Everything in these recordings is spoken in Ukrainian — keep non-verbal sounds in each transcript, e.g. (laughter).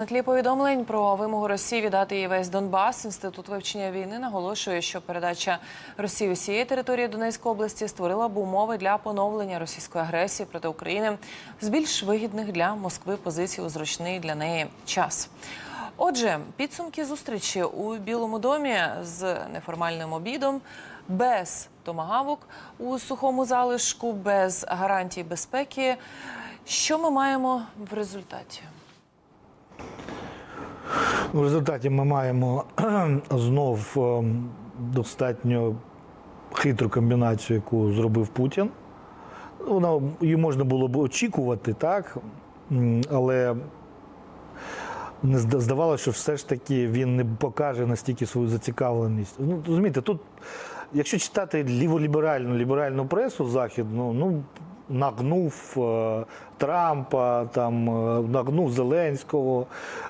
На тлі повідомлень про вимогу Росії віддати їй весь Донбас. Інститут вивчення війни наголошує, що передача Росії усієї території Донецької області створила б умови для поновлення російської агресії проти України з більш вигідних для Москви позицій у зручний для неї час. Отже, підсумки зустрічі у Білому домі з неформальним обідом, без томагавок у сухому залишку, без гарантій безпеки. Що ми маємо в результаті? Ну, В результаті ми маємо (clears throat) знов ем, достатньо хитру комбінацію, яку зробив Путін. Вона її можна було б очікувати, так? Але не здавалося, що все ж таки він не покаже настільки свою зацікавленість. Ну, розумієте, тут, якщо читати ліволіберальну ліберальну пресу західну, ну. Нагнув е, Трампа, там е, нагнув Зеленського,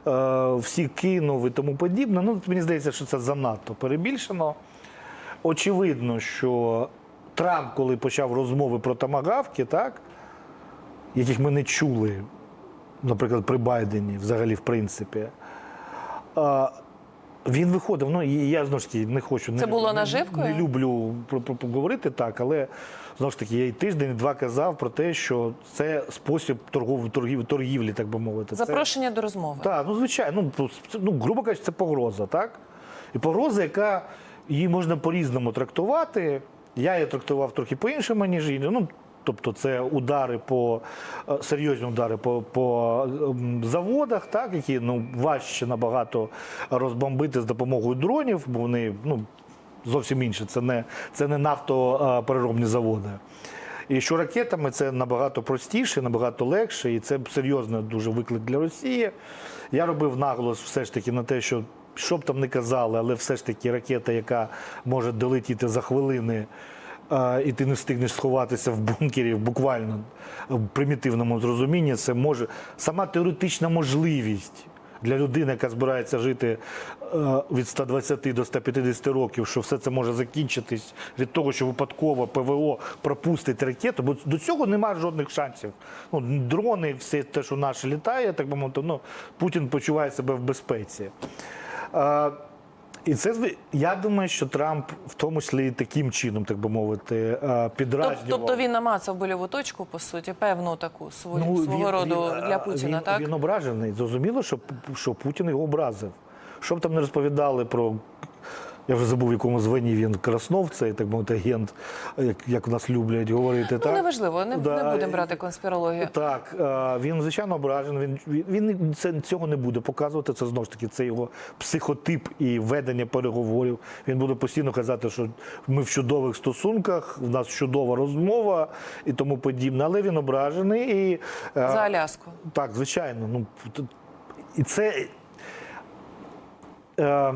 е, всі кинув і тому подібне. Ну, мені здається, що це занадто перебільшено. Очевидно, що Трамп, коли почав розмови про тамагавки, так, яких ми не чули, наприклад, при Байдені, взагалі, в принципі. Він виходив. Ну, і я знову ж таки не хочу Це не, було наживкою? Не люблю про, про, говорити так, але знову ж таки, я і тиждень, і два казав про те, що це спосіб торгов, торгів, торгівлі, так би мовити. Це- Запрошення до розмови. так, ну звичайно, ну, ну грубо кажучи, це погроза, так? І погроза, яка її можна по-різному трактувати. Я її трактував трохи по-іншому, ніж інші. Ну, тобто, це удари по е, серйозні удари по, по ем, заводах, так, які ну, важче набагато розбомбити з допомогою дронів, бо вони ну, зовсім інші. Це не, це не нафтопереробні заводи. І що ракетами це набагато простіше, набагато легше, і це серйозний дуже виклик для Росії. Я робив наголос все ж таки на те, що що б там не казали, але все ж таки ракета, яка може долетіти за хвилини, і ти не встигнеш сховатися в бункері, буквально в примітивному зрозумінні, це може сама теоретична можливість. Для людини, яка збирається жити е, від 120 до 150 років, що все це може закінчитись від того, що випадково ПВО пропустить ракету, бо до цього немає жодних шансів. Ну, дрони, все те, що наше літає, так би мовити, ну, Путін почуває себе в безпеці. І це я думаю, що Трамп в тому числі таким чином, так би мовити, е, підразнював. Тобто він намацав больову точку, по суті, певну таку свою свого роду він, для Путіна, він, так? Він ображений. Зрозуміло, що, що Путін його образив. Що б там не розповідали про. Я вже забув, в якому званні він Краснов, цей так мовити агент, як, як нас люблять говорити. Ну, так? неважливо, не, Да, не будемо брати конспірологію. Так, е, він звичайно ображений. Він, він, він це, цього не буде показувати. Це знову ж таки це його психотип і ведення переговорів. Він буде постійно казати, що ми в чудових стосунках, в нас чудова розмова і тому подібне. Але він ображений і е, За Аляску. так, звичайно. Ну і це. Е,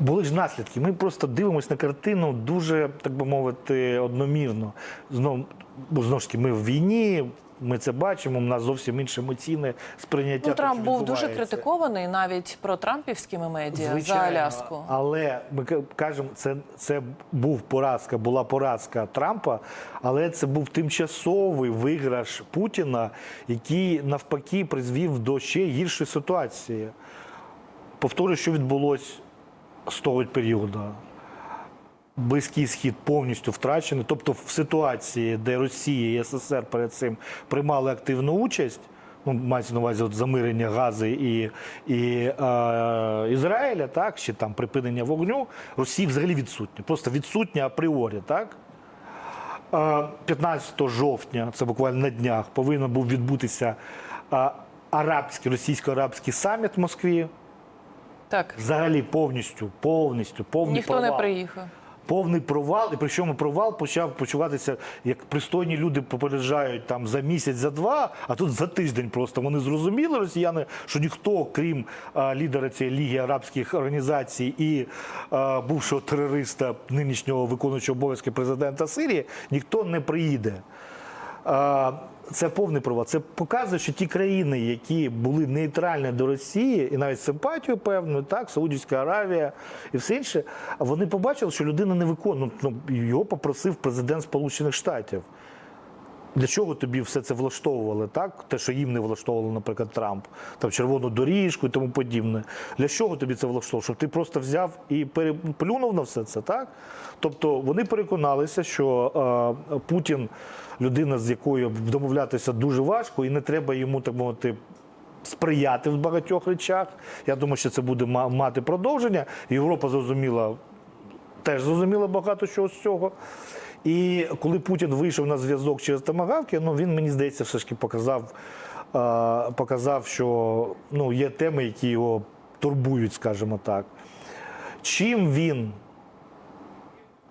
були ж наслідки. Ми просто дивимося на картину дуже, так би мовити, одномірно. Знов, бо знову ж таки, ми в війні, ми це бачимо, у нас зовсім інше емоційне сприйняття. Ну, того, Трамп що був дуже критикований навіть про трампівськими медіа Звичайно, за Аляску. Але ми кажемо, це, це був поразка, була поразка Трампа, але це був тимчасовий виграш Путіна, який навпаки призвів до ще гіршої ситуації. Повторюю, що відбулося з того періоду. Близький схід повністю втрачений. Тобто, в ситуації, де Росія і СССР перед цим приймали активну участь, ну мається на увазі от замирення Гази і, і е, Ізраїля, так чи там припинення вогню, Росія взагалі відсутня, просто відсутня апріорі, так. Е, 15 жовтня, це буквально на днях, повинен був відбутися е, арабський, російсько-арабський саміт в Москві. Так, Взагалі повністю, повністю, повний ніхто провал. не приїхав. Повний провал, і причому провал почав почуватися, як пристойні люди попереджають там за місяць, за два, а тут за тиждень просто вони зрозуміли, росіяни, що ніхто, крім а, лідера цієї ліги арабських організацій і а, бувшого терориста, нинішнього виконуючого обов'язки президента Сирії, ніхто не приїде. Це повний провал. Це показує, що ті країни, які були нейтральні до Росії, і навіть симпатію певну, так, Саудівська Аравія і все інше, вони побачили, що людина не виконує. Ну, його попросив президент Сполучених Штатів. Для чого тобі все це влаштовували, так? Те, що їм не влаштовувало, наприклад, Трамп, там червону доріжку і тому подібне. Для чого тобі це влаштовувало? Щоб ти просто взяв і переплюнув на все це, так? Тобто вони переконалися, що е, Путін людина, з якою домовлятися дуже важко, і не треба йому, так мовити, сприяти в багатьох речах. Я думаю, що це буде мати продовження. Європа зрозуміла теж зрозуміло багато чого з цього. І коли Путін вийшов на зв'язок через Томагавки, ну він мені здається, все ж таки показав, е, показав, що ну, є теми, які його турбують, скажімо так. Чим він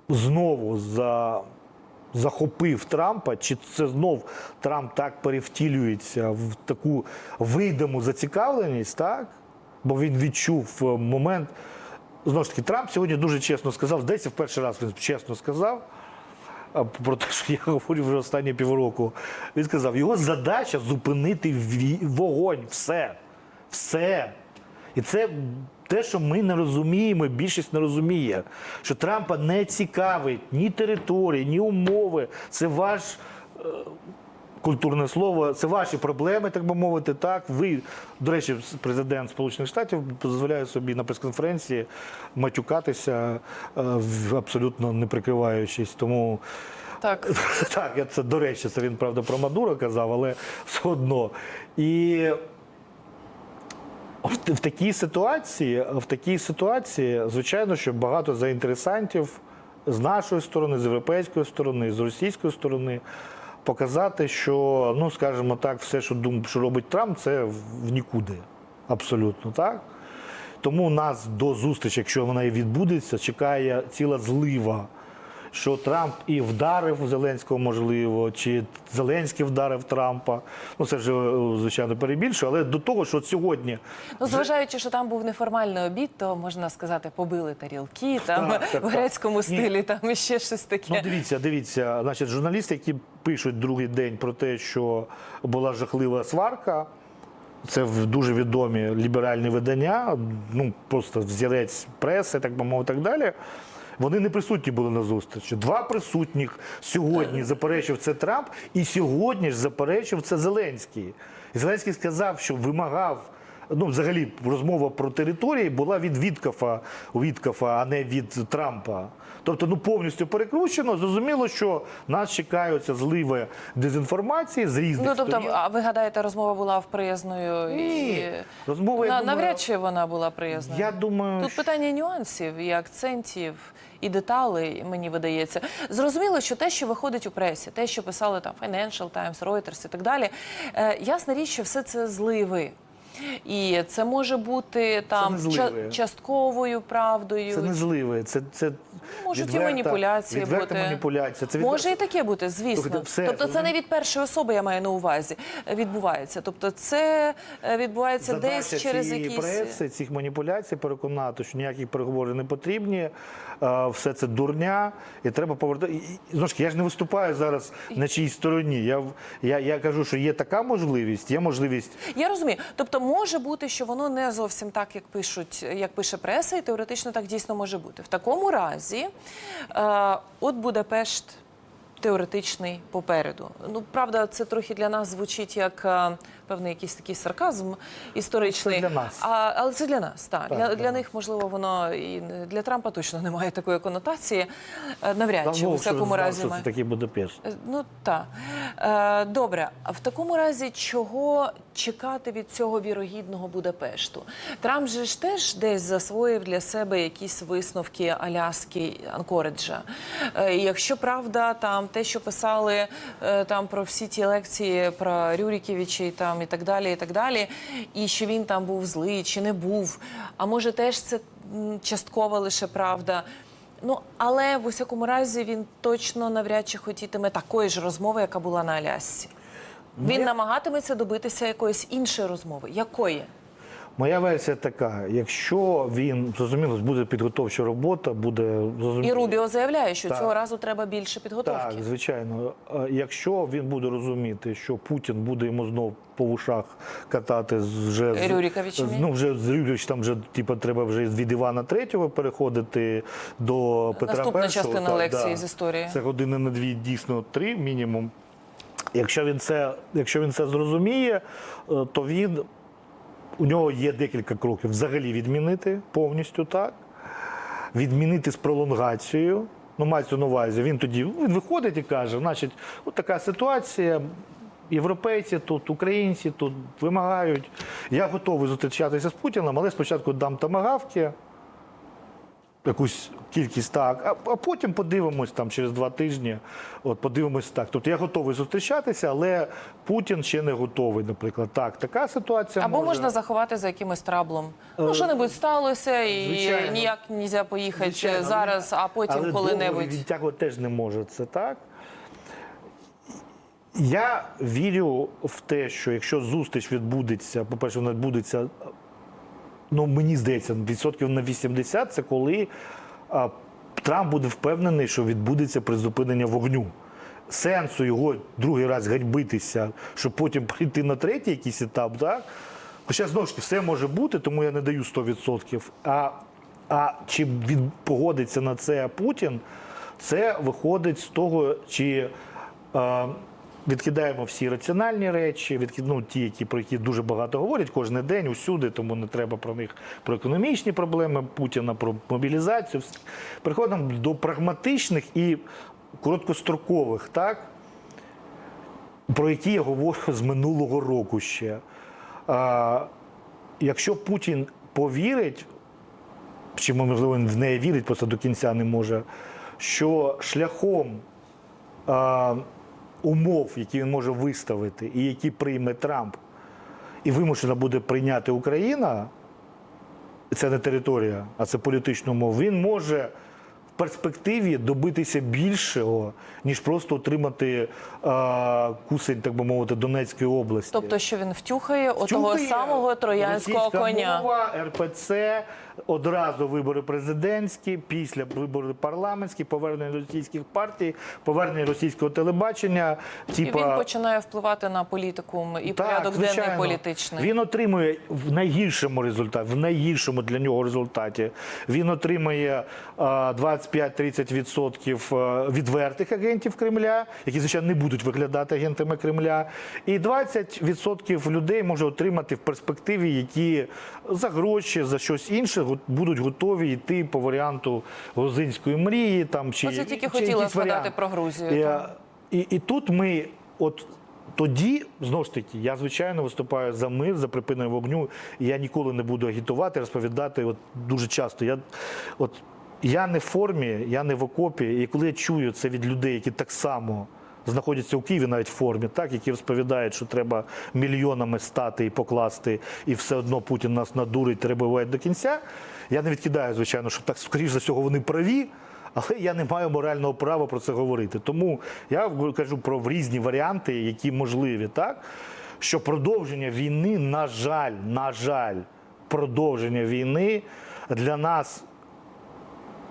знову за, захопив Трампа, чи це знов Трамп так перевтілюється в таку видиму зацікавленість, так? Бо він відчув е, момент. Знову ж таки, Трамп сьогодні дуже чесно сказав, здається, в перший раз він чесно сказав. Про те, що я (laughs) говорю вже останні півроку. Він сказав, його задача зупинити вогонь. Все. Все. І це те, що ми не розуміємо, більшість не розуміє, що Трампа не цікавить ні території, ні умови. Це ваш е, культурне слово, це ваші проблеми, так би мовити. Так, ви, до речі, президент Сполучених Штатів дозволяє собі на прес-конференції матюкатися, е, абсолютно не прикриваючись. Тому Так. (laughs) так, я це до речі, це він правда про Мадуро казав, але все одно. І в, в такій ситуації, в такій ситуації, звичайно, що багато заінтересантів з нашої сторони, з європейської сторони, з російської сторони. Показати, що, ну скажімо так, все, що дум, що робить Трамп, це в нікуди. Абсолютно так. Тому нас до зустрічі, якщо вона і відбудеться, чекає ціла злива. Що Трамп і вдарив Зеленського, можливо, чи Зеленський вдарив Трампа. Ну це вже звичайно перебільшую, але до того, що сьогодні Ну, зважаючи, що там був неформальний обід, то можна сказати, побили тарілки там Так, так, (laughs) в грецькому Ні. стилі, там ще щось таке. Ну, дивіться, дивіться, значить, журналісти, які пишуть другий день про те, що була жахлива сварка. Це в- дуже відомі ліберальні видання, ну просто взірець преси, так би мовити, так далі. Вони не присутні були на зустрічі. Два присутніх сьогодні заперечив це Трамп, і сьогодні ж заперечив це Зеленський. І Зеленський сказав, що вимагав. Ну, взагалі, розмова про території була від Віткафа, Віткафа, а не від Трампа. Тобто, ну повністю перекручено. Зрозуміло, що нас чекаються зливи дезінформації з різних Ну, тобто, сторін. а ви гадаєте, розмова була вприязною? Ні. І... Розмова, я На, думаю, навряд чи вона була приязною. Я думаю, Тут питання нюансів і акцентів, і деталей, мені видається. Зрозуміло, що те, що виходить у пресі, те, що писали там Financial Times, Reuters і так далі, е, ясна річ, що все це зливи. І це може бути там не зливи. ча- частковою правдою. це не зливи, це, це Можуть і маніпуляції відверта бути. маніпуляція. Це Може і таке бути, звісно. Слухайте, все, тобто це не від першої особи, я маю на увазі, е, відбувається. Тобто це е, відбувається Задача десь через якісь... преси, цих маніпуляцій переконати, що ніяких переговорів не потрібні, е, все це дурня, і треба повертати. Знову ж таки, я ж не виступаю зараз на чиїй стороні. Я, я, я кажу, що є така можливість, є можливість Я розумію. Тобто може бути, що воно не зовсім так, як пишуть, як пише преса, і теоретично так дійсно може бути. В такому разі, е, от Будапешт теоретичний попереду. Ну, правда, це трохи для нас звучить як е, певний якийсь такий сарказм історичний. Це для нас. А, але це для нас, так. Так, для, так. для них, можливо, воно і для Трампа точно немає такої конотації. Е, Навряд чи, у Вовк, всякому разі. що це такий Будапешт. Е, Ну так. Е, добре, а в такому разі, чого чекати від цього вірогідного Будапешту? Трамп же ж теж десь засвоїв для себе якісь висновки Аляски Анкориджа. Е, якщо правда, там те, що писали там про всі ті лекції про Рюріківичі там і так далі, і так далі, і що він там був злий чи не був. А може, теж це частково лише правда. Ну, але в усякому разі він точно навряд чи хотітиме такої ж розмови, яка була на Алясці. Він я- намагатиметься добитися якоїсь іншої розмови. Якої? Моя версія така: якщо він зрозуміло, буде підготовча робота, буде І. Рубіо заявляє, що Так. цього разу треба більше підготовки. Так, звичайно. Е, Якщо він буде розуміти, що Путін буде йому знов по ушах катати вже з Рюриковичами? ну вже з Рюрич, там вже типу, треба вже від Івана Третього переходити до Петра Наступна Першого. частина Так, лекції да. з історії. Це години на дві, дійсно три мінімум. Якщо він це, якщо він це зрозуміє, е, то він у нього є декілька кроків. Взагалі відмінити повністю так, відмінити з пролонгацією. Ну, мається на увазі, він тоді ну, він виходить і каже, значить, от така ситуація. Європейці тут, українці тут вимагають. Я готовий зустрічатися з Путіним, але спочатку дам тамагавки, якусь кількість так, а, а потім подивимось там через два тижні. От подивимось так. Тобто я готовий зустрічатися, але Путін ще не готовий, наприклад. Так, така ситуація. Або може... можна заховати за якимось траблом. Ну, що-небудь сталося, і звичайно. ніяк не можна поїхати Звичайно, зараз, а потім але коли-небудь. відтягувати теж не може це так. Я вірю в те, що якщо зустріч відбудеться, по-перше, вона відбудеться, ну мені здається, відсотків на 80, це коли а, Трамп буде впевнений, що відбудеться призупинення вогню. Сенсу його другий раз ганьбитися, щоб потім прийти на третій якийсь етап, так? Хоча знову ж таки все може бути, тому я не даю 100%. А, а чи від, погодиться на це Путін, це виходить з того, чи е, відкидаємо всі раціональні речі, відкид, ну, ті, які, про які дуже багато говорять кожен день, усюди, тому не треба про них про економічні проблеми Путіна, про мобілізацію. Переходимо до прагматичних і короткострокових, так? про які я говорю з минулого року ще. А, якщо Путін повірить, чи можливо він в неї вірить, просто до кінця не може, що шляхом а, умов, які він може виставити, і які прийме Трамп, і вимушена буде прийняти Україна, це не територія, а це політична умова, він може в перспективі добитися більшого, ніж просто отримати а, кусень, так би мовити, Донецької області. Тобто, що він втюхає отого Втюхає самого троянського коня. Мова, РПЦ, одразу вибори президентські, після вибори парламентські, повернення російських партій, повернення російського телебачення. І він починає впливати на політику і так, порядок денний політичний. Він отримує в найгіршому результаті, в найгіршому для нього результаті. Він отримує а, 25-30% е, відвертих агентів Кремля, які звичайно не будуть виглядати агентами Кремля, і 20% людей може отримати в перспективі, які за гроші, за щось інше будуть готові йти по варіанту грузинської мрії. Там чи Оце тільки чи хотіла згадати варіант. про Грузію, І, і, і тут ми, от тоді, знову ж таки, я звичайно виступаю за мир, за припинення вогню. І я ніколи не буду агітувати, розповідати. От дуже часто. Я, от, я не в формі, я не в окопі. І коли я чую це від людей, які так само. Знаходяться у Києві навіть в формі, так які розповідають, що треба мільйонами стати і покласти, і все одно Путін нас надурить, треба до кінця. Я не відкидаю, звичайно, що так скоріш за всього вони праві, але я не маю морального права про це говорити. Тому я кажу про різні варіанти, які можливі, так що продовження війни, на жаль, на жаль, продовження війни для нас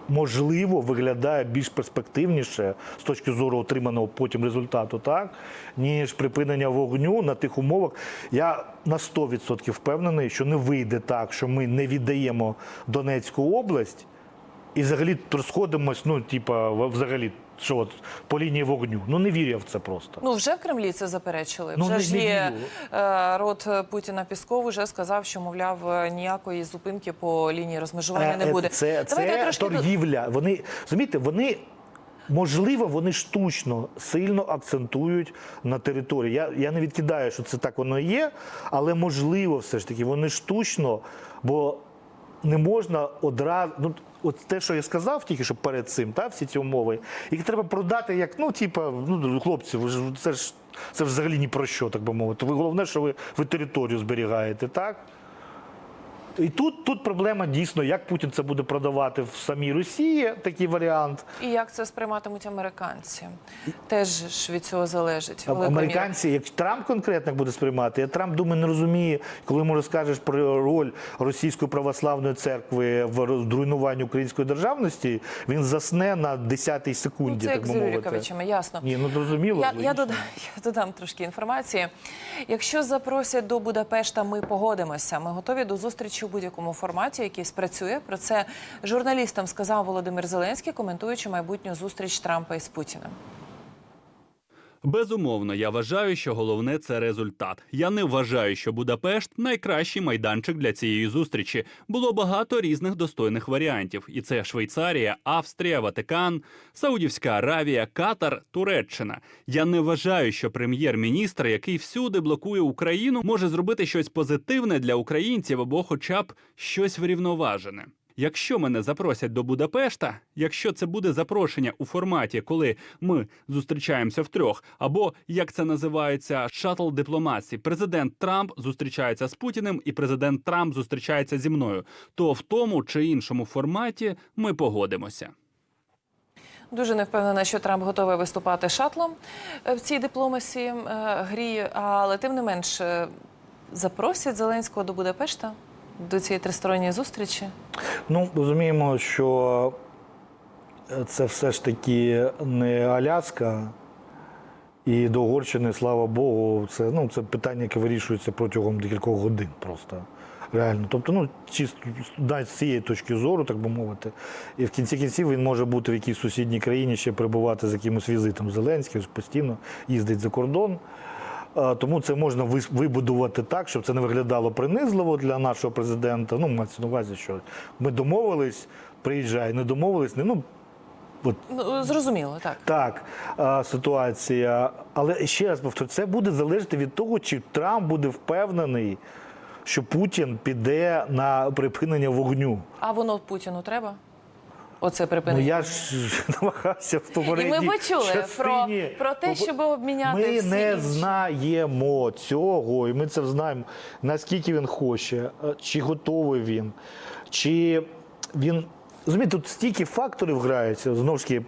можливо виглядає більш перспективніше з точки зору отриманого потім результату, так ніж припинення вогню на тих умовах. Я на 100% впевнений, що не вийде так, що ми не віддаємо Донецьку область і взагалі розходимось, ну типа, взагалі, що от по лінії вогню. Ну не вірю я в це просто. Ну вже в Кремлі це заперечили. Ну, вже не- ж не є е, рот Путіна Пісков вже сказав, що мовляв е, ніякої зупинки по лінії розмежування не Е, буде. Це, Давайте це трошки торгівля. Вони розумієте, вони. Можливо, вони штучно сильно акцентують на території. Я, я не відкидаю, що це так воно і є, але можливо, все ж таки, вони штучно, бо не можна одразу. Ну, от те, що я сказав тільки що перед цим, та, всі ці умови, їх треба продати як, ну, типа, ну, хлопці, ви ж це ж це взагалі ні про що, так би мовити. Ви головне, що ви, ви територію зберігаєте, так? І тут, тут проблема дійсно, як Путін це буде продавати в самій Росії, такий варіант. І як це сприйматимуть американці? Теж ж від цього залежить. Американці, як Трамп конкретно буде сприймати, я Трамп думаю, не розуміє, коли йому розкажеш про роль російської православної церкви в руйнуванні української державності, він засне на 10-й Ну, секунді, це як так з би мовити. Рюриковичами, ясно. Ні, ну зрозуміло. Я, я, додам, (laughs) я додам трошки інформації. Якщо запросять до Будапешта, ми погодимося. Ми готові до зустрічі будь-якому форматі, який спрацює. Про це журналістам сказав Володимир Зеленський, коментуючи майбутню зустріч Трампа із Путіним. Безумовно, я вважаю, що головне це результат. Я не вважаю, що Будапешт найкращий майданчик для цієї зустрічі. Було багато різних достойних варіантів, і це Швейцарія, Австрія, Ватикан, Саудівська Аравія, Катар, Туреччина. Я не вважаю, що прем'єр-міністр, який всюди блокує Україну, може зробити щось позитивне для українців або, хоча б щось врівноважене. Якщо мене запросять до Будапешта, якщо це буде запрошення у форматі, коли ми зустрічаємося втрьох, або як це називається шатл дипломатії, президент Трамп зустрічається з Путіним, і президент Трамп зустрічається зі мною, то в тому чи іншому форматі ми погодимося. Дуже не впевнена, що Трамп готовий виступати шатлом е, в цій дипломасі е, грі, але тим не менш е, запросять Зеленського до Будапешта до цієї тристоронньої зустрічі. Ну, розуміємо, що це все ж таки не Аляска. І до Угорщини, слава Богу, це, ну, це питання, яке вирішується протягом декількох годин просто. Реально. Тобто, ну, чисто навіть з цієї точки зору, так би мовити. І в кінці кінців він може бути в якійсь сусідній країні ще перебувати з якимось візитом. Зеленський постійно їздить за кордон. А, Тому це можна вибудувати так, щоб це не виглядало принизливо для нашого президента. Ну, мається на увазі, що ми домовились, приїжджай, не домовились, не ну. От Ну зрозуміло, так. так, а, ситуація. Але ще раз повторю, це буде залежати від того, чи Трамп буде впевнений, що Путін піде на припинення вогню. А воно Путіну треба? Оце Ну я ж (laughs) намагався в І ми почули про, частині. про те, щоб обміняти Ми всі не інші. знаємо цього, і ми це знаємо, наскільки він хоче, е, чи готовий він, чи він. Розумієте, тут стільки факторів граються, знову ж таки.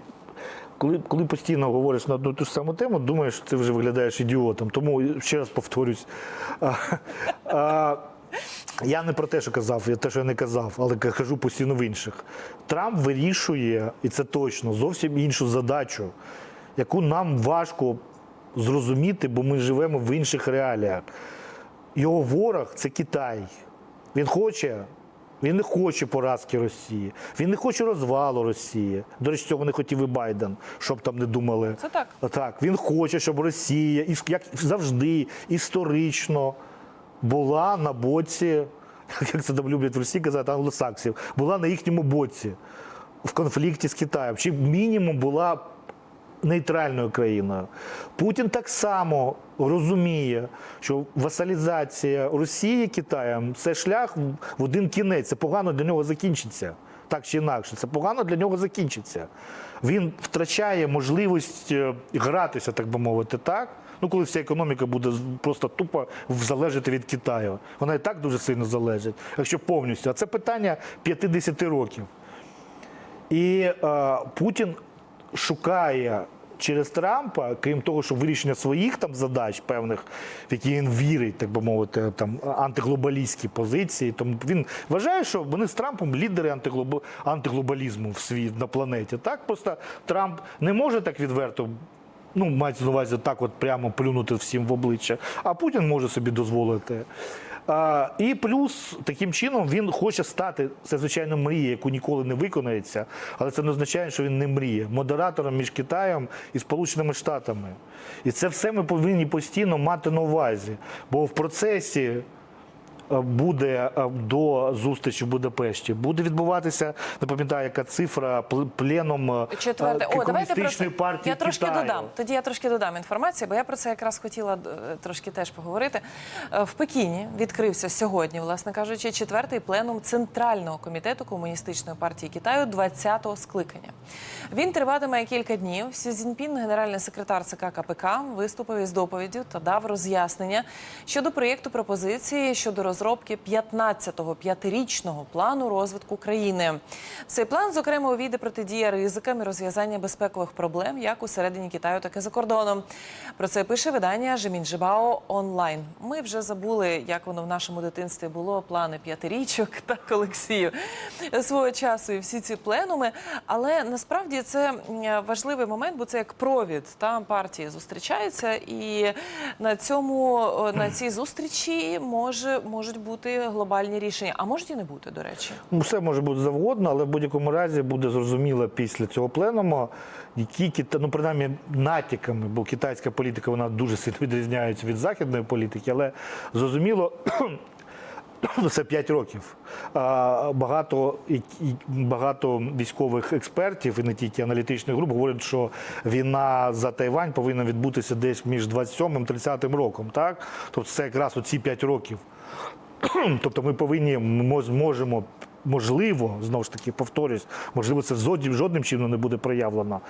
Коли, коли постійно говориш на одну ту ж саму тему, думаєш, що ти вже виглядаєш ідіотом. Тому ще раз повторюсь. А, а, я не про те, що казав, я те, що я не казав, але кажу постійно в інших. Трамп вирішує, і це точно, зовсім іншу задачу, яку нам важко зрозуміти, бо ми живемо в інших реаліях. Його ворог це Китай. Він хоче. Він не хоче поразки Росії, він не хоче розвалу Росії. До речі, цього не хотів і Байден, щоб там не думали. Це так. Так, він хоче, щоб Росія, як завжди, історично була на боці, (laughs) як це там люблять в Росії казати, англосаксів, була на їхньому боці в конфлікті з Китаєм. Чи мінімум була нейтральною країною. Путін так само розуміє, що васалізація Росії Китаєм це шлях в один кінець. Це погано для нього закінчиться. Так чи інакше, це погано для нього закінчиться. Він втрачає можливість е, гратися, так би мовити, так. Ну, коли вся економіка буде просто тупо залежати від Китаю. Вона і так дуже сильно залежить, якщо повністю. А це питання 50 років. І е, Путін шукає через Трампа, крім того, що вирішення своїх там задач, певних, в які він вірить, так би мовити, там антиглобалістські позиції. Тому він вважає, що вони з Трампом лідери антиглоб... антиглобалізму в світ на планеті. Так просто Трамп не може так відверто. Ну, мається на увазі так, от прямо плюнути всім в обличчя, а Путін може собі дозволити. А, і плюс таким чином він хоче стати, це звичайно мрія, яку ніколи не виконається, але це не означає, що він не мріє. Модератором між Китаєм і Сполученими Штатами. І це все ми повинні постійно мати на увазі. Бо в процесі буде е, до зустрічі в Будапешті, буде відбуватися, не пам'ятаю, яка цифра пл- пленом е, Четверте. О, давайте про це. комуністичної партії Я трошки Китаю. додам. Тоді я трошки додам інформації, бо я про це якраз хотіла е, трошки теж поговорити. В Пекіні відкрився сьогодні, власне кажучи, четвертий пленум Центрального комітету комуністичної партії Китаю 20-го скликання. Він триватиме кілька днів. Сі Цзіньпін, генеральний секретар ЦК КПК, виступив із доповіддю та дав роз'яснення щодо проєкту пропозиції щодо розробки 15-го п'ятирічного плану розвитку країни. Цей план, зокрема, увійде протидія ризикам і розв'язання безпекових проблем як усередині Китаю, так і за кордоном. Про це пише видання Жемінжибао онлайн. Ми вже забули, як воно в нашому дитинстві було. Плани п'ятирічок, (laughs) так Олексію свого часу і всі ці пленуми. Але насправді це важливий момент, бо це як провід. Там партії зустрічаються, і на цьому на цій зустрічі може можуть можуть бути глобальні рішення, а можуть і не бути, до речі. Ну, Все може бути завгодно, але в будь-якому разі буде зрозуміло після цього пленуму, які ну, принаймні натяками, бо китайська політика вона дуже сильно відрізняється від західної політики, але зрозуміло. (clears throat) Це 5 років. Багато, багато військових експертів і не тільки аналітичних груп говорять, що війна за Тайвань повинна відбутися десь між 27 і 30 роком. Так? Тобто це якраз оці 5 років. (clears throat) Тобто ми повинні ми зможемо. Можливо, знову ж таки, повторюсь, можливо, це жодним, жодним чином не буде проявлено.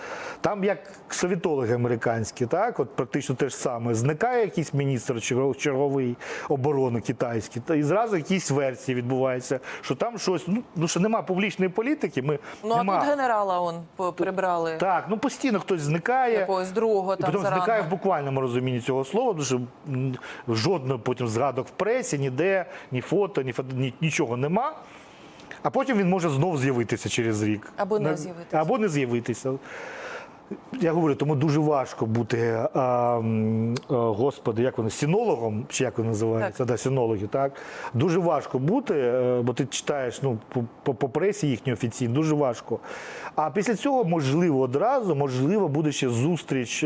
Там як совітологи американські, так, от практично те ж саме. Зникає якийсь міністр чергов- черговий оборони китайський, та і зразу якісь версії відбуваються, що там щось, ну, ну що нема публічної політики, ми Ну нема. а тут генерала он прибрали Так, ну постійно хтось зникає. якогось другого І там потім зарано. зникає в буквальному розумінні цього слова, тому що жодного потім згадок в пресі, ніде, ні фото, ні, фото, ні нічого нема. А потім він може знов з'явитися через рік. Або не з'явитися. Або не з'явитися. Я говорю, тому дуже важко бути, а, а, господи, як вони, синологом, чи як вони називаються, да, синологи, так? Дуже важко бути, е, бо ти читаєш ну, по, по, пресі їхній офіційній, дуже важко. А після цього, можливо, одразу, можливо, буде ще зустріч.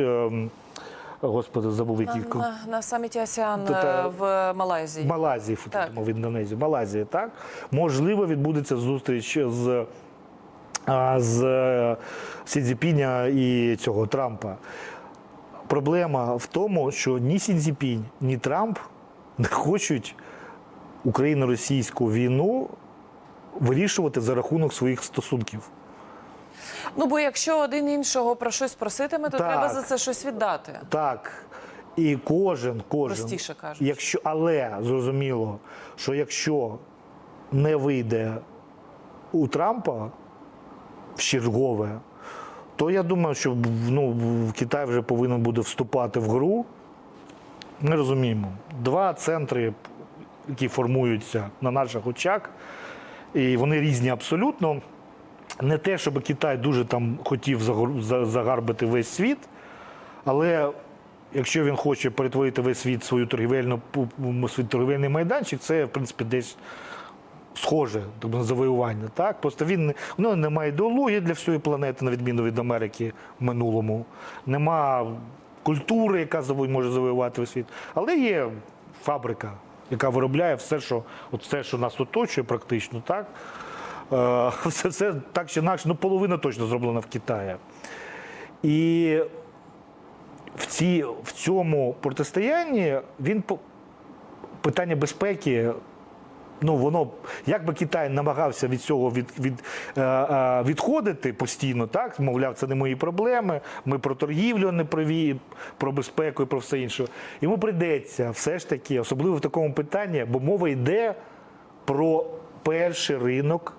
Господи, забув який на, на, на саміті АСЕАН Та- та- е, в Малайзії. Малайзії, Так. в Індонезії, Малайзії, так? Можливо, відбудеться зустріч з, з е, Сі Цзіпіня і цього Трампа. Проблема в тому, що ні Сі Цзіпінь, ні Трамп не хочуть україно-російську війну вирішувати за рахунок своїх стосунків. Ну бо якщо один іншого про щось проситиме, то Так. треба за це щось віддати. Так. І кожен, кожен. Простіше кажучи. Якщо, але зрозуміло, що якщо не вийде у Трампа в чергове, то я думаю, що ну, Китай вже повинен буде вступати в гру. Ми розуміємо, два центри, які формуються на наших очах, і вони різні абсолютно. Не те, щоб Китай дуже там хотів загарбити весь світ, але якщо він хоче перетворити весь світ свою торгівельну свій торгівельний майданчик, це в принципі десь схоже тобто, на завоювання. Так? Просто він нього немає ідеології для всієї планети, на відміну від Америки в минулому. Нема культури, яка може завоювати весь світ. Але є фабрика, яка виробляє все, що, от все, що нас оточує, практично, так? (laughs) Все це так чи інакше, ну половина точно зроблена в Китаї. І в, ці, в цьому протистоянні він питання безпеки. Ну, воно, як би Китай намагався від цього від, від, е, е, відходити постійно, так? Мовляв, це не мої проблеми, ми про торгівлю, не про, про безпеку і про все інше. Йому прийдеться все ж таки, особливо в такому питанні, бо мова йде про перший ринок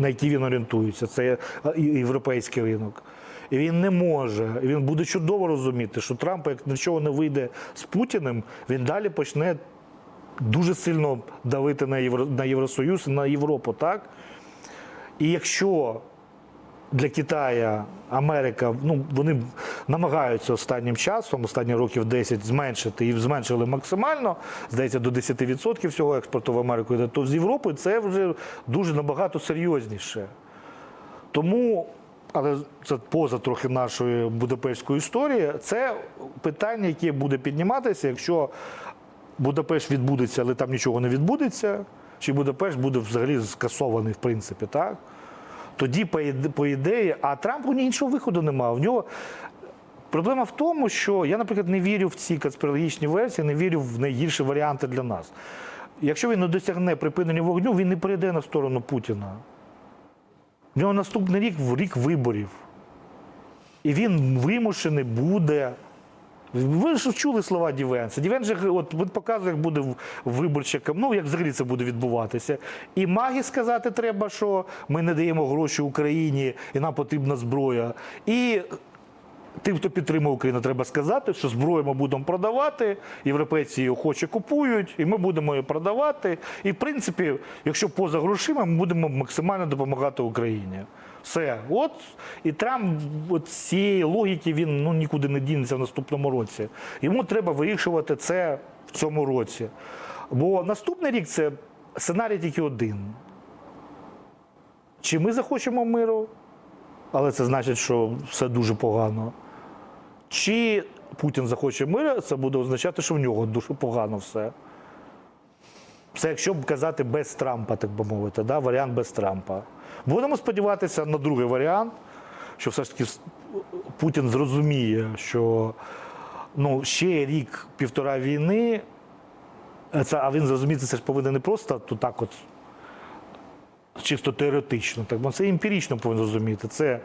на який він орієнтується. Це європейський ринок. І він не може, він буде чудово розуміти, що Трамп, як нічого не вийде з Путіним, він далі почне дуже сильно давити на, Євро, на Євросоюз на Європу. Так? І якщо для Китая Америка, ну вони намагаються останнім часом, останні років 10 зменшити і зменшили максимально, здається, до 10% всього експорту в Америку то з Європи це вже дуже набагато серйозніше. Тому, але це поза трохи нашої будапештської історії, це питання, яке буде підніматися, якщо Будапешт відбудеться, але там нічого не відбудеться, чи Будапешт буде взагалі скасований, в принципі, так? Тоді, по ідеї, а Трампу іншого виходу немає. В нього проблема в тому, що я, наприклад, не вірю в ці конспірологічні версії, не вірю в найгірші варіанти для нас. Якщо він не досягне припинення вогню, він не перейде на сторону Путіна. В нього наступний рік рік виборів. І він вимушений буде. Ви ж чули слова Дівенса. Дівен же от, от показує, як буде в- виборча ну як взагалі це буде відбуватися. І магі сказати треба, що ми не даємо гроші Україні і нам потрібна зброя. І тим, хто підтримує Україну, треба сказати, що зброю ми будемо продавати, європейці її охоче купують, і ми будемо її продавати. І в принципі, якщо поза грошима, ми будемо максимально допомагати Україні. Все, от і Трамп от цієї логіки він ну нікуди не дінеться в наступному році. Йому треба вирішувати це в цьому році. Бо наступний рік це сценарій тільки один. Чи ми захочемо миру, але це значить, що все дуже погано. Чи Путін захоче миру, це буде означати, що в нього дуже погано все. Це якщо б казати без Трампа, так би мовити, да? варіант без Трампа. Будемо сподіватися на другий варіант, що все ж таки Путін зрозуміє, що ну, ще рік, півтора війни, е, це, а він зрозуміти, це ж повинен не просто тут так от чисто теоретично, так, бо це емпірично повинен зрозуміти. Це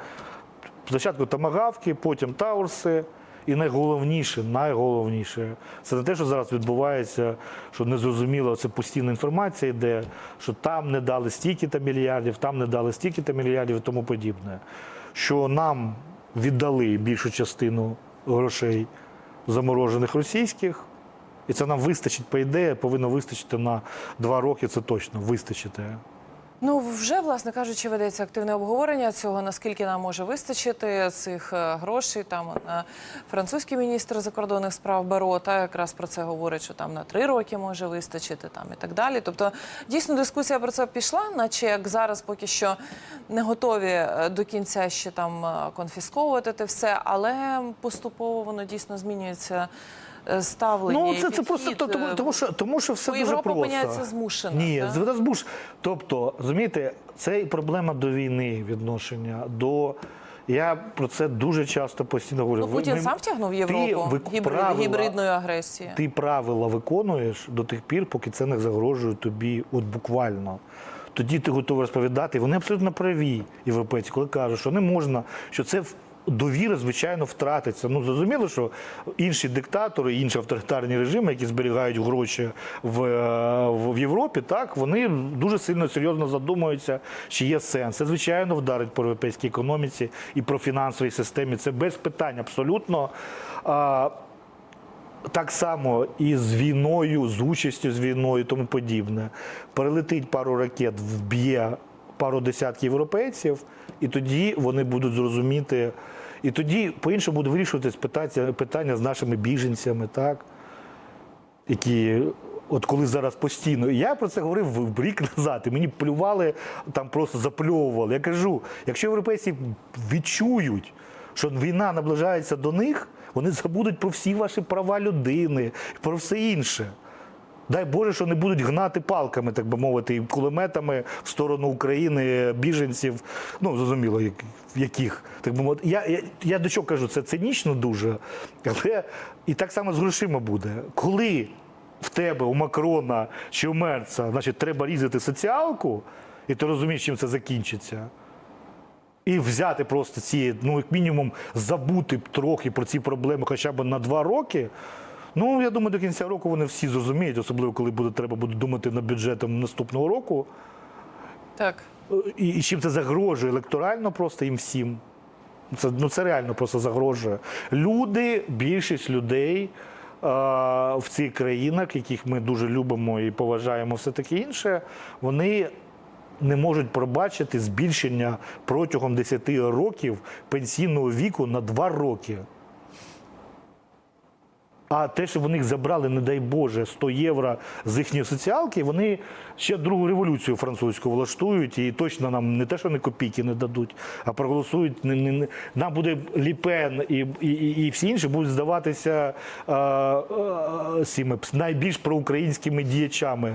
спочатку тамагавки, потім таурси. І найголовніше, найголовніше, це не те, що зараз відбувається, що незрозуміло, це постійна інформація йде, що там не дали стільки-то мільярдів, там не дали стільки-то мільярдів і тому подібне. Що нам віддали більшу частину грошей заморожених російських, і це нам вистачить, по ідеї, повинно вистачити на два роки, це точно вистачити. Ну вже власне кажучи, ведеться активне обговорення цього. Наскільки нам може вистачити цих е, грошей? Там французький міністр закордонних справ Баро та якраз про це говорить, що там на три роки може вистачити, там і так далі. Тобто, дійсно дискусія про це пішла, наче як зараз поки що не готові е, до кінця ще там е, конфісковувати те все, але поступово воно дійсно змінюється. Е, Ставлення Ну, це, це просто то- тому, е, тому, що, тому що все бо дуже Європа просто. опиняється змушена, Ні, звісно, змуш. Тобто, розумієте, це і проблема до війни відношення до. Я про це дуже часто постійно говорю. Ну, Путін ми- сам втягнув Ти Європу вик- гібрид, правила- гібридної агресії. Ти правила виконуєш до тих пір, поки це не загрожує тобі, от буквально. Тоді ти готовий розповідати. Вони абсолютно праві, європейці, коли кажуть, що не можна, що це в- довіра, звичайно, втратиться. Ну зрозуміло, що інші диктатори, інші авторитарні режими, які зберігають гроші в, е, в в Європі, так вони дуже сильно серйозно задумуються, чи є сенс. Це звичайно вдарить по європейській економіці і про фінансовій системі. Це без питань абсолютно. А, так само і з війною, з участю з війною тому подібне. Перелетить пару ракет, вб'є пару десятків європейців, і тоді вони будуть зрозуміти. І тоді по-іншому буде вирішуватись питання, питання з нашими біженцями, так? які. От коли зараз постійно, я про це говорив в- рік назад, і мені плювали, там просто запльовували. Я кажу, якщо європейці відчують, що війна наближається до них, вони забудуть про всі ваші права людини, про все інше. Дай Боже, що не будуть гнати палками, так би мовити, і кулеметами в сторону України біженців. Ну, зрозуміло, як- яких. Так би мовити. Я, я, я до чого кажу, це цинічно дуже, але і так само з грошима буде. Коли в тебе, у Макрона чи у Мерца, значить, треба різати соціалку, і ти розумієш, чим це закінчиться. І взяти просто ці, ну, як мінімум, забути трохи про ці проблеми хоча б на два роки. Ну, я думаю, до кінця року вони всі зрозуміють, особливо коли буде треба буде думати над бюджетом наступного року. Так. І, і чим це загрожує електорально просто їм всім. Це, ну, це реально просто загрожує. Люди, більшість людей а, в цих країнах, яких ми дуже любимо і поважаємо, все таке інше, вони не можуть пробачити збільшення протягом 10 років пенсійного віку на 2 роки. А те, що вони забрали, не дай Боже, 100 євро з їхньої соціалки, вони ще другу революцію французьку влаштують і точно нам не те, що не копійки не дадуть, а проголосують. Не, не, нам буде Ліпен і, і, і, всі інші будуть здаватися а, а, цими найбільш проукраїнськими діячами